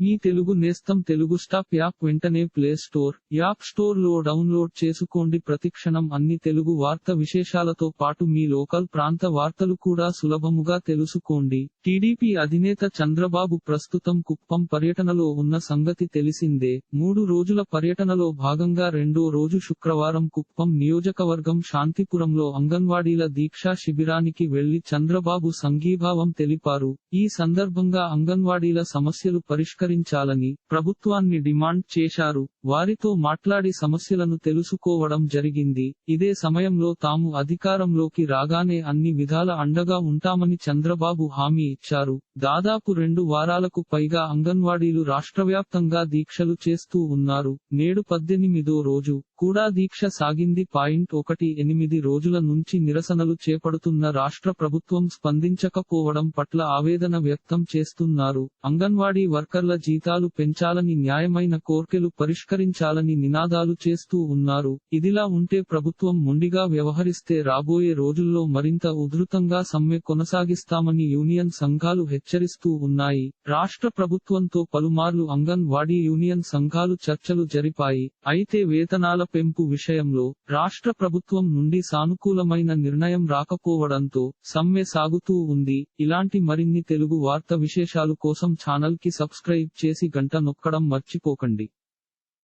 మీ తెలుగు నేస్తం Telugu stop app వెంటనే play store app స్టోర్లో డౌన్లోడ్ చేసుకోండి. ప్రతిక్షణం అన్ని తెలుగు వార్త విశేషాలతో పాటు మీ లోకల్ ప్రాంత వార్తలు కూడా సులభముగా తెలుసుకోండి. టీడీపీ అధినేత చంద్రబాబు ప్రస్తుతం కుప్పం పర్యటనలో ఉన్న సంగతి తెలిసిందే. మూడు రోజుల పర్యటనలో భాగంగా రెండో రోజు శుక్రవారం కుప్పం నియోజకవర్గం శాంతిపురంలో అంగన్వాడీల దీక్షా శిబిరానికి వెళ్ళి చంద్రబాబు సంఘీభావం తెలిపారు. ఈ సందర్భంగా అంగన్వాడీల సమస్యలు పరిష్కరించాలని ప్రభుత్వాన్ని డిమాండ్ చేశారు. వారితో మాట్లాడి సమస్యలను తెలుసుకోవడం జరిగింది. ఇదే సమయంలో తాము అధికారంలోకి రాగానే అన్ని విధాల అండగా ఉంటామని చంద్రబాబు హామీ ఇచ్చారు. దాదాపు రెండు వారాలకు పైగా అంగన్వాడీలు రాష్ట్రవ్యాప్తంగా దీక్షలు చేస్తూ ఉన్నారు. నేడు పద్దెనిమిదో రోజు. కూడా దీక్ష సాగింది. పాయింట్ ఒకటి ఎనిమిది రోజుల నుంచి నిరసనలు చేపడుతున్న రాష్ట్ర ప్రభుత్వం స్పందించకపోవడం పట్ల ఆవేదన వ్యక్తం చేస్తున్నారు. అంగన్వాడీ వర్కర్ల జీతాలు పెంచాలని న్యాయమైన కోర్కెలు పరిష్కరించాలని నినాదాలు చేస్తూ ఉన్నారు. ఇదిలా ఉంటే ప్రభుత్వం మొండిగా వ్యవహరిస్తే రాబోయే రోజుల్లో మరింత ఉధృతంగా సమ్మె కొనసాగిస్తామని యూనియన్ సంఘాలు హెచ్చరిస్తూ ఉన్నాయి. రాష్ట్ర ప్రభుత్వంతో పలుమార్లు అంగన్వాడీ యూనియన్ సంఘాలు చర్చలు జరిపాయి. అయితే వేతనాల పెంపు విషయంలో రాష్ట్ర ప్రభుత్వం నుండి సానుకూలమైన నిర్ణయం రాకపోవడంతో సమ్మె సాగుతూ ఉంది. ఇలాంటి మరిన్ని తెలుగు వార్త విశేషాలు కోసం ఛానల్కి సబ్స్క్రైబ్ చేసి గంట నొక్కడం మర్చిపోకండి.